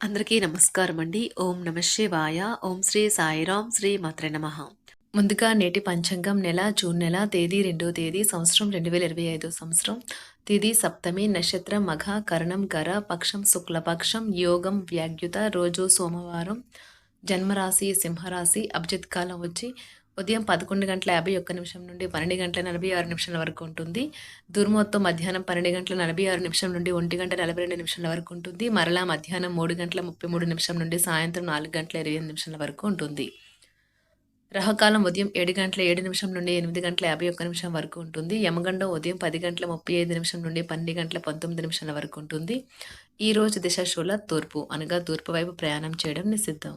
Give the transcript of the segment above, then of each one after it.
అందరికీ నమస్కారం అండి. ఓం నమ శివాయ. ఓం శ్రీ సాయిరాం శ్రీ మాత్ర నమ. ముందుగా నేటి పంచాంగం నెల జూన్ నెల తేదీ రెండో తేదీ సంవత్సరం రెండు వేల ఇరవై ఐదో సంవత్సరం. తిది సప్తమి నక్షత్రం మఘ కరణం గర పక్షం శుక్లపక్షం యోగం వ్యాగ్యుత రోజు సోమవారం జన్మరాశి సింహరాశి అభిజిత్ కాలం వచ్చి ఉదయం పదకొండు గంటల యాభై ఒక్క నిమిషం నుండి పన్నెండు గంటల నలభై ఆరు నిమిషాల వరకు ఉంటుంది. దుర్మొత్తం మధ్యాహ్నం పన్నెండు గంటల నలభై ఆరు నిమిషం నుండి ఒంటి గంట నలభై రెండు నిమిషాల వరకు ఉంటుంది. మరలా మధ్యాహ్నం మూడు గంటల ముప్పై మూడు నిమిషం నుండి సాయంత్రం నాలుగు గంటల ఇరవై ఎనిమిది నిమిషాల వరకు ఉంటుంది. రహకాలం ఉదయం ఏడు గంటల ఏడు నిమిషం నుండి ఎనిమిది గంటల యాభై ఒక్క నిమిషం వరకు ఉంటుంది. యమగండం ఉదయం పది గంటల ముప్పై ఐదు నిమిషం నుండి పన్నెండు గంటల పంతొమ్మిది నిమిషాల వరకు ఉంటుంది. ఈ రోజు దిశ శూల తూర్పు అనగా తూర్పు వైపు ప్రయాణం చేయడం నిషిద్ధం.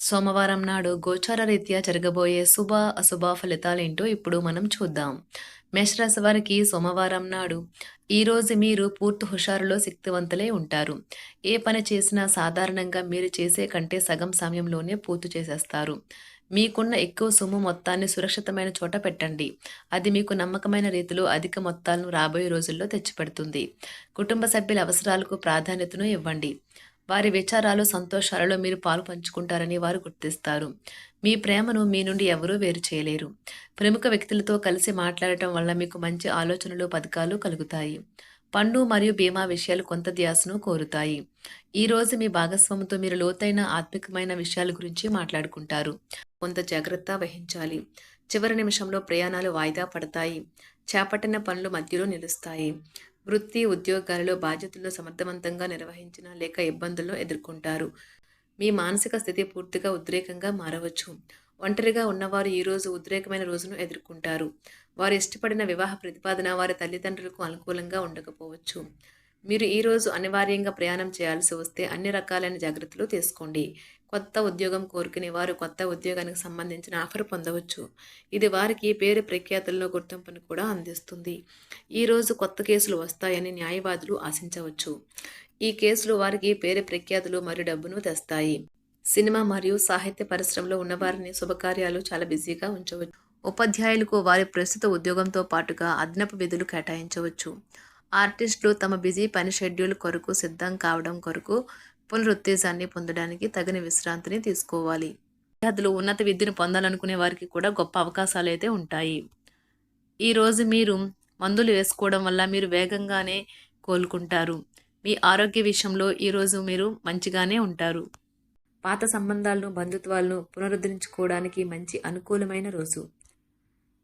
సోమవారం నాడు గోచార రీత్యా జరగబోయే శుభ అశుభ ఫలితాలేంటో ఇప్పుడు మనం చూద్దాం. మేషరాశి వారికి సోమవారం నాడు ఈరోజు మీరు పూర్తి హుషారులో శక్తివంతులై ఉంటారు. ఏ పని చేసినా సాధారణంగా మీరు చేసే కంటే సగం సమయంలోనే పూర్తి చేసేస్తారు. మీకున్న ఎక్కువ సొమ్ము మొత్తాన్ని సురక్షితమైన చోట పెట్టండి. అది మీకు నమ్మకమైన రీతిలో అధిక మొత్తాలను రాబోయే రోజుల్లో తెచ్చిపెడుతుంది. కుటుంబ సభ్యుల అవసరాలకు ప్రాధాన్యతను ఇవ్వండి. వారి విచారాలు సంతోషాలలో మీరు పాలు పంచుకుంటారని వారు గుర్తిస్తారు. మీ ప్రేమను మీ నుండి ఎవరూ వేరు చేయలేరు. ప్రముఖ వ్యక్తులతో కలిసి మాట్లాడటం వల్ల మీకు మంచి ఆలోచనలు పథకాలు కలుగుతాయి. పండు మరియు బీమా విషయాలు కొంత ధ్యాసను కోరుతాయి. ఈ రోజు మీ భాగస్వామితో మీరు లోతైన ఆత్మికమైన విషయాల గురించి మాట్లాడుకుంటారు. కొంత జాగ్రత్త వహించాలి. చివరి నిమిషంలో ప్రయాణాలు వాయిదా పడతాయి. చేపట్టిన పనులు మధ్యలో నిలుస్తాయి. వృత్తి ఉద్యోగాలలో బాధ్యతలను సమర్థవంతంగా నిర్వహించిన లేక ఇబ్బందులను ఎదుర్కొంటారు. మీ మానసిక స్థితి పూర్తిగా ఉద్రేకంగా మారవచ్చు. ఒంటరిగా ఉన్నవారు ఈరోజు ఉద్రేకమైన రోజును ఎదుర్కొంటారు. వారు ఇష్టపడిన వివాహ ప్రతిపాదన వారి తల్లిదండ్రులకు అనుకూలంగా ఉండకపోవచ్చు. మీరు ఈరోజు అనివార్యంగా ప్రయాణం చేయాల్సి వస్తే అన్ని రకాలైన జాగ్రత్తలు తీసుకోండి. కొత్త ఉద్యోగం కోరుకునే వారు కొత్త ఉద్యోగానికి సంబంధించిన ఆఫర్ పొందవచ్చు. ఇది వారికి పేరు ప్రఖ్యాతుల్లో గుర్తింపును కూడా అందిస్తుంది. ఈరోజు కొత్త కేసులు వస్తాయని న్యాయవాదులు ఆశించవచ్చు. ఈ కేసులు వారికి పేరు ప్రఖ్యాతులు మరియు డబ్బును తెస్తాయి. సినిమా మరియు సాహిత్య పరిశ్రమలో ఉన్నవారిని శుభకార్యాలు చాలా బిజీగా ఉంచవచ్చు. ఉపాధ్యాయులకు వారి ప్రస్తుత ఉద్యోగంతో పాటుగా అదనపు విధులు కేటాయించవచ్చు. ఆర్టిస్టులు తమ బిజీ పని షెడ్యూల్ కొరకు సిద్ధం కావడం కొరకు పునరుత్తేజాన్ని పొందడానికి తగిన విశ్రాంతిని తీసుకోవాలి. విద్యార్థులు ఉన్నత విద్యను పొందాలనుకునే వారికి కూడా గొప్ప అవకాశాలు అయితే ఉంటాయి. ఈరోజు మీరు మందులు వేసుకోవడం వల్ల మీరు వేగంగానే కోలుకుంటారు. మీ ఆరోగ్య విషయంలో ఈరోజు మీరు మంచిగానే ఉంటారు. పాత సంబంధాలను బంధుత్వాలను పునరుద్ధరించుకోవడానికి మంచి అనుకూలమైన రోజు.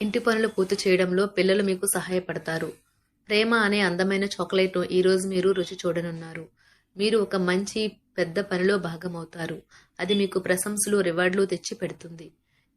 ఇంటి పనులు పూర్తి చేయడంలో పిల్లలు మీకు సహాయపడతారు. ప్రేమ అనే అందమైన చాక్లెట్ను ఈ రోజు మీరు రుచి చూడనున్నారు. మీరు ఒక మంచి పెద్ద పనిలో భాగమవుతారు. అది మీకు ప్రశంసలు రివార్డులు తెచ్చి పెడుతుంది.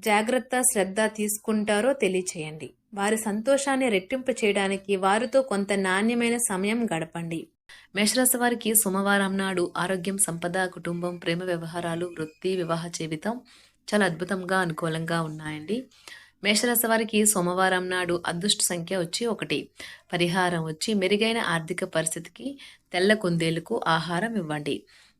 జాగ్రత్త శ్రద్ధ తీసుకుంటారో తెలియచేయండి. వారి సంతోషాన్ని రెట్టింపు చేయడానికి వారితో కొంత నాణ్యమైన సమయం గడపండి. మేషరాశి వారికి సోమవారం నాడు ఆరోగ్యం సంపద కుటుంబం ప్రేమ వ్యవహారాలు వృత్తి వివాహ జీవితం చాలా అద్భుతంగా అనుకూలంగా ఉన్నాయండి. మేషరాశి వారికి సోమవారం నాడు అదృష్ట సంఖ్య వచ్చి ఒకటి. పరిహారం వచ్చి మెరుగైన ఆర్థిక పరిస్థితికి తెల్ల కుందేలకు ఆహారం ఇవ్వండి.